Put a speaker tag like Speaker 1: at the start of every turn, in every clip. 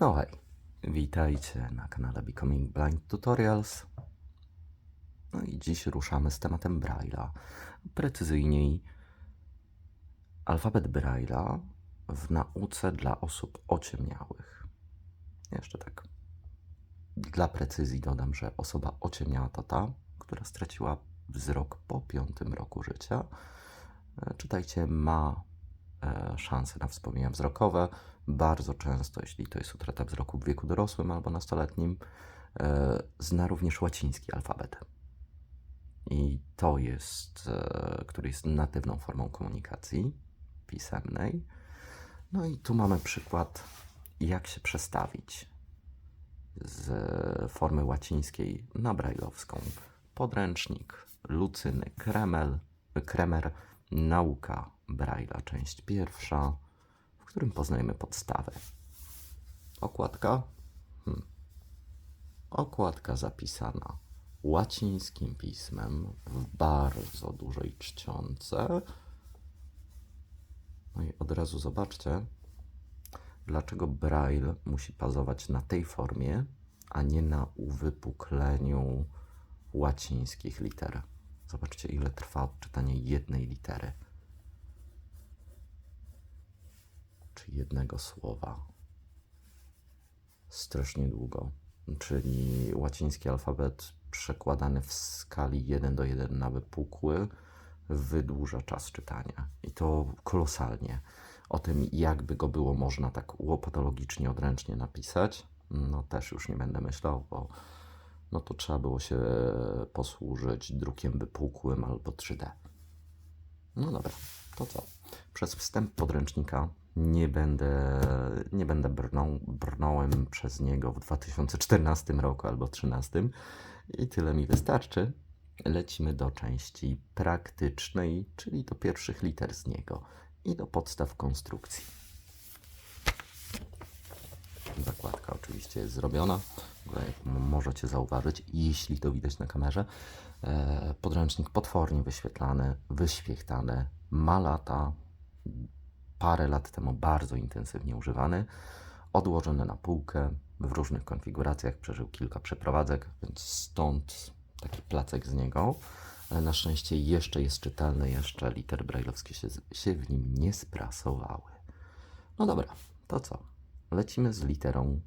Speaker 1: No hej, witajcie na kanale Becoming Blind Tutorials. No i dziś ruszamy z tematem Braille'a. Precyzyjniej, alfabet Braille'a w nauce dla osób ociemniałych. Jeszcze tak. Dla precyzji dodam, że osoba ociemniała to ta, która straciła wzrok po piątym roku życia. E, Czytajcie, ma szanse na wspomnienia wzrokowe. Bardzo często, jeśli to jest utrata wzroku w wieku dorosłym albo nastoletnim, e, zna również łaciński alfabet. I to jest, e, który jest natywną formą komunikacji pisemnej. No i tu mamy przykład, jak się przestawić z formy łacińskiej na brajlowską. Podręcznik Lucyny Kremel, Kremer, Nauka Braille'a, część pierwsza, w którym poznajemy podstawy. Okładka. Hmm. Okładka zapisana łacińskim pismem w bardzo dużej czcionce. No i od razu zobaczcie, dlaczego Braille musi bazować na tej formie, a nie na uwypukleniu łacińskich liter. Zobaczcie, ile trwa odczytanie jednej litery. Czy jednego słowa. Strasznie długo. Czyli łaciński alfabet przekładany w skali 1 do 1 na wypukły wydłuża czas czytania. I to kolosalnie. O tym, jakby go było można tak łopatologicznie, odręcznie napisać, no też już nie będę myślał, bo no to trzeba było się posłużyć drukiem wypukłym albo 3D. No dobra, to co? Przez wstęp podręcznika nie będę, nie będę brnął, brnąłem przez niego w 2014 roku albo 2013 i tyle mi wystarczy. Lecimy do części praktycznej, czyli do pierwszych liter z niego i do podstaw konstrukcji. Zakładka oczywiście jest zrobiona. Jak możecie zauważyć, jeśli to widać na kamerze, e, podręcznik potwornie wyświetlany, wyświechtany, ma lata, parę lat temu bardzo intensywnie używany, odłożony na półkę w różnych konfiguracjach, przeżył kilka przeprowadzek, więc stąd taki placek z niego. Ale na szczęście jeszcze jest czytelny, jeszcze litery brajlowskie się, się w nim nie sprasowały. No dobra, to co? Lecimy z literą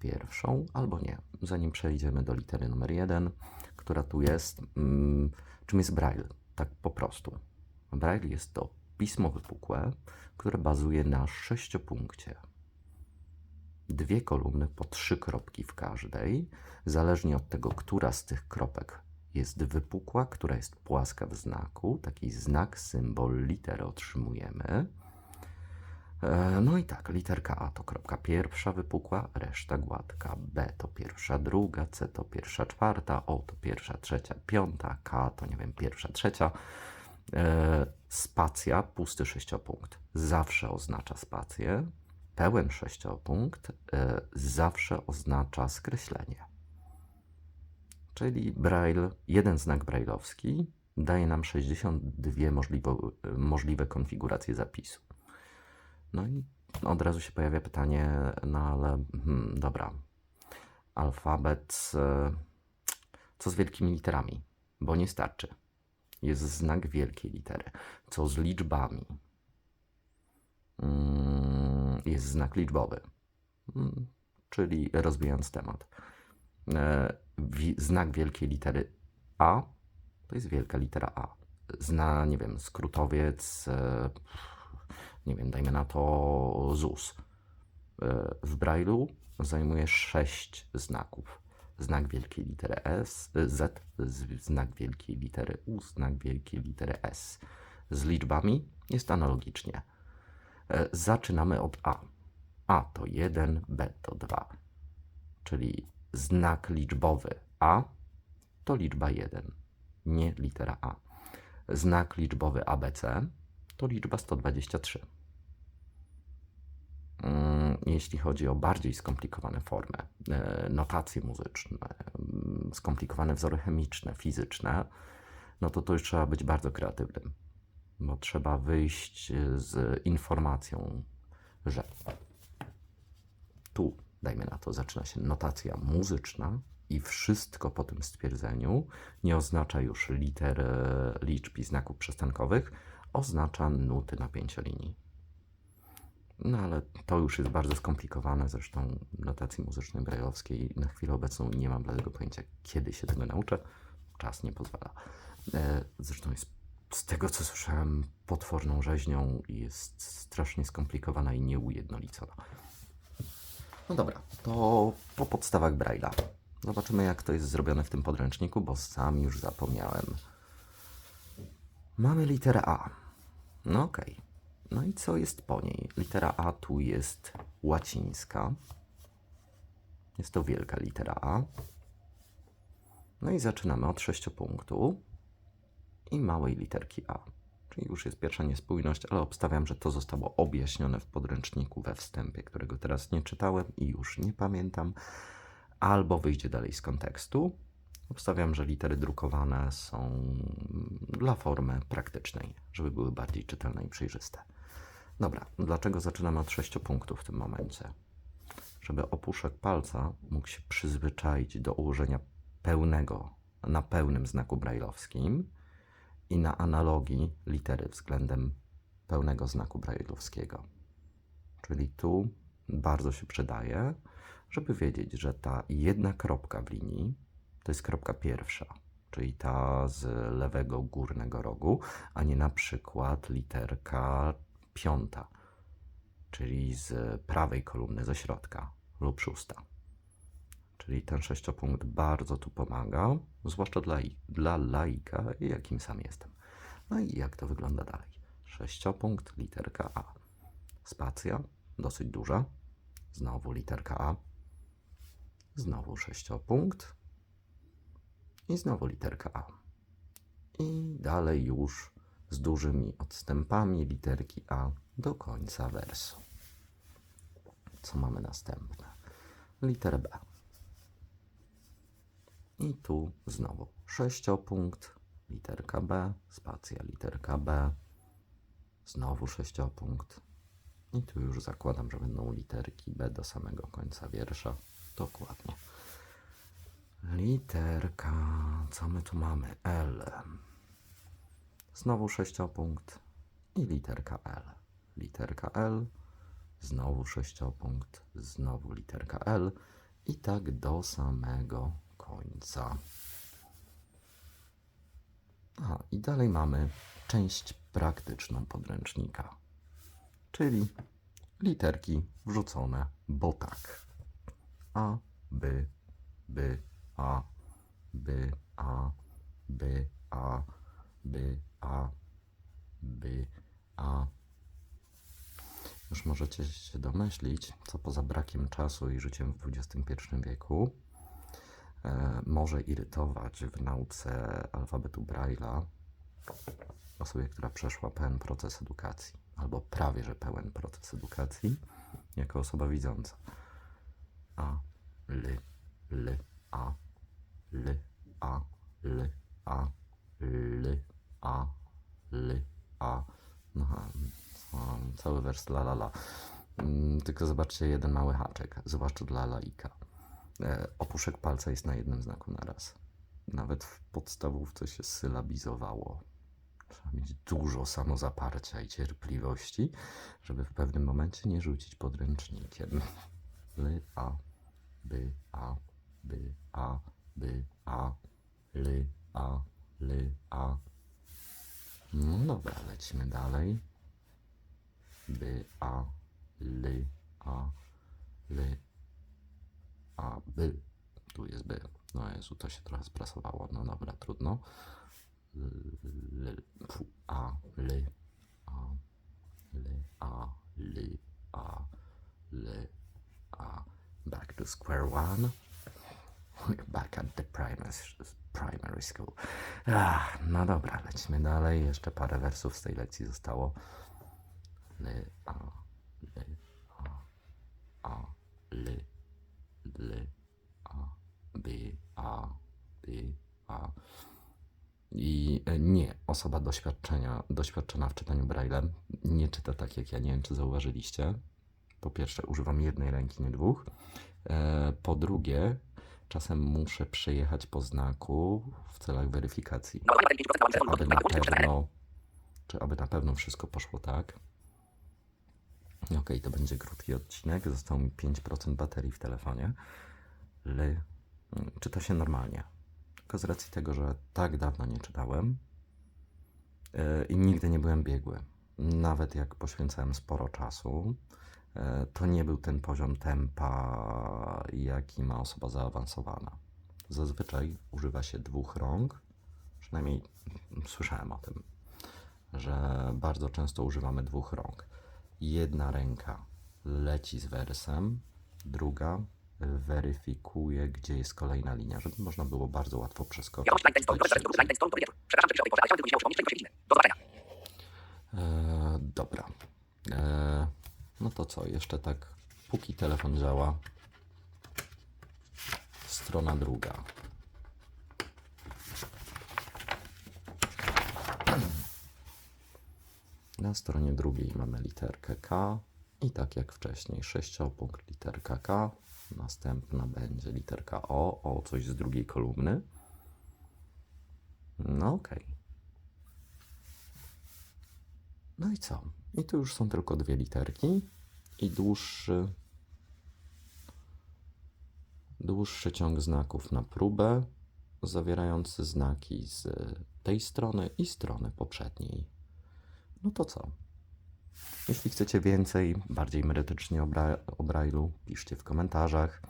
Speaker 1: pierwszą, albo nie. Zanim przejdziemy do litery numer jeden, która tu jest. Mm, czym jest Braille? Tak po prostu. Braille jest to pismo wypukłe, które bazuje na sześciopunkcie. Dwie kolumny po trzy kropki w każdej, zależnie od tego, która z tych kropek jest wypukła, która jest płaska w znaku. Taki znak, symbol, literę otrzymujemy. E, No i tak, literka A to kropka pierwsza wypukła, reszta gładka. B to pierwsza druga, C to pierwsza czwarta, O to pierwsza trzecia piąta, K to nie wiem, pierwsza trzecia. E, Spacja, pusty sześciopunkt, zawsze oznacza spację. Pełen sześciopunkt e, zawsze oznacza skreślenie. Czyli Braille, jeden znak brailleowski daje nam 62 możliwe, możliwe konfiguracje zapisu. No i od razu się pojawia pytanie, no ale hmm, dobra, alfabet, e, co z wielkimi literami? Bo nie starczy. Jest znak wielkiej litery. Co z liczbami? Mm, Jest znak liczbowy. Mm, Czyli rozwijając temat. E, Znak wielkiej litery A to jest wielka litera A. Zna, nie wiem, skrótowiec, e, nie wiem, dajmy na to ZUS. E, W Braille'u zajmuje sześć znaków. Znak wielkiej litery S, e, Z, z- znak wielkiej litery U, znak wielkiej litery S. Z liczbami jest analogicznie. E, Zaczynamy od A. A to 1, B to 2. Czyli znak liczbowy A to liczba 1, nie litera A. Znak liczbowy ABC to liczba 123. Mm, Jeśli chodzi o bardziej skomplikowane formy, e, notacje muzyczne, mm, skomplikowane wzory chemiczne, fizyczne, no to tu już trzeba być bardzo kreatywnym, bo trzeba wyjść z informacją, że tu dajmy na to, zaczyna się notacja muzyczna i wszystko po tym stwierdzeniu nie oznacza już liter, e, liczb i znaków przystankowych, oznacza nuty na pięciolinii. No ale to już jest bardzo skomplikowane, zresztą notacji muzycznej brajlowskiej na chwilę obecną nie mam dlatego pojęcia, kiedy się tego nauczę. Czas nie pozwala. E, Zresztą jest z tego, co słyszałem, potworną rzeźnią i jest strasznie skomplikowana i nieujednolicona. No dobra, to po podstawach Braille'a. Zobaczymy, jak to jest zrobione w tym podręczniku, bo sam już zapomniałem. Mamy literę A. No okej. No i co jest po niej? Litera A tu jest łacińska. Jest to wielka litera A. No i zaczynamy od sześciopunktu i małej literki A. Czyli już jest pierwsza niespójność, ale obstawiam, że to zostało objaśnione w podręczniku we wstępie, którego teraz nie czytałem i już nie pamiętam, albo wyjdzie dalej z kontekstu. Obstawiam, że litery drukowane są dla formy praktycznej, żeby były bardziej czytelne i przejrzyste. Dobra, dlaczego zaczynamy od sześciu punktów w tym momencie? Żeby opuszek palca mógł się przyzwyczaić do ułożenia pełnego, na pełnym znaku brajlowskim i na analogii litery względem pełnego znaku brajlowskiego. Czyli tu bardzo się przydaje, żeby wiedzieć, że ta jedna kropka w linii to jest kropka pierwsza, czyli ta z lewego górnego rogu, a nie na przykład literka piąta, czyli z prawej kolumny ze środka lub szósta. Czyli ten sześciopunkt bardzo tu pomaga, zwłaszcza dla, dla laika, jakim sam jestem. No i jak to wygląda dalej? Sześciopunkt, literka A. Spacja, dosyć duża. Znowu literka A. Znowu sześciopunkt. I znowu literka A. I dalej już z dużymi odstępami literki A do końca wersu. Co mamy następne? Literę B. I tu znowu sześciopunkt, literka B, spacja literka B, znowu sześciopunkt. I tu już zakładam, że będą literki B do samego końca wiersza. Dokładnie. Literka, co my tu mamy? L. Znowu sześciopunkt i literka L. Literka L, znowu sześciopunkt, znowu literka L i tak do samego końca. Aha, i dalej mamy część praktyczną podręcznika, czyli literki wrzucone, bo tak. A, B, B, A, B, A, B, A, B, A, B, A. Już możecie się domyślić, co poza brakiem czasu i życiem w XXI wieku e, może irytować w nauce alfabetu Braille'a osobie, która przeszła pełen proces edukacji, albo prawie że pełen proces edukacji, jako osoba widząca. A, L, L, A, L, A, L, A, L, A, L, A. No, a, cały wers la la la. Mm, Tylko zobaczcie jeden mały haczek, zwłaszcza dla laika. E, opuszek palca jest na jednym znaku na raz. Nawet w podstawówce się sylabizowało. Trzeba mieć dużo samozaparcia i cierpliwości, żeby w pewnym momencie nie rzucić podręcznikiem. L, A, B, A, B, A, B, A, L, A, L, A. No dobra, lecimy dalej. B, A, L, A, L, A, B. Tu jest B. No Jezu, to się trochę sprasowało. No dobra, trudno. L, A, L, A, L, A, L, A, L, A. Back to square one. We're back at the primary, primary school. Ach, no dobra, lecimy dalej. Jeszcze parę wersów z tej lekcji zostało. L, A, L, A, A, L, L, A, B, A, B, A. I e, nie, osoba doświadczenia, doświadczona w czytaniu Braille'em nie czyta tak jak ja. Nie wiem, czy zauważyliście. Po pierwsze, używam jednej ręki, nie dwóch. E, po drugie, czasem muszę przejechać po znaku w celach weryfikacji. Czy aby na pewno, czy aby na pewno wszystko poszło tak. Ok, to będzie krótki odcinek. Zostało mi 5% baterii w telefonie. Ale czyta się normalnie. Tylko z racji tego, że tak dawno nie czytałem yy, i nigdy nie byłem biegły, nawet jak poświęcałem sporo czasu, to nie był ten poziom tempa, jaki ma osoba zaawansowana. Zazwyczaj używa się dwóch rąk, przynajmniej słyszałem o tym, że bardzo często używamy dwóch rąk. Jedna ręka leci z wersem, druga weryfikuje, gdzie jest kolejna linia, żeby można było bardzo łatwo przeskoczyć. Tutaj szybciej. E, dobra. E, no to co, jeszcze tak, póki telefon działa, strona druga. Na stronie drugiej mamy literkę K i tak jak wcześniej, sześciopunkt literka K, następna będzie literka O, O coś z drugiej kolumny. No okej. No i co? I tu już są tylko dwie literki i dłuższy, dłuższy ciąg znaków na próbę, zawierający znaki z tej strony i strony poprzedniej. No to co? Jeśli chcecie więcej, bardziej merytorycznie o, o Braille'u, piszcie w komentarzach.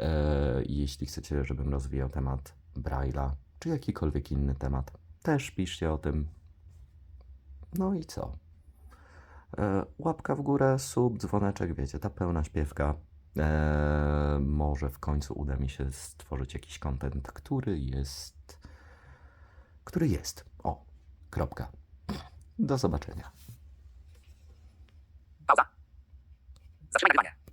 Speaker 1: E, jeśli chcecie, żebym rozwijał temat Braille'a, czy jakikolwiek inny temat, też piszcie o tym. No i co? E, łapka w górę, sub, dzwoneczek, wiecie, ta pełna śpiewka. E, może w końcu uda mi się stworzyć jakiś kontent, który jest. który jest. O, kropka. Do zobaczenia. Pauza. Zatrzymaj nagrywanie.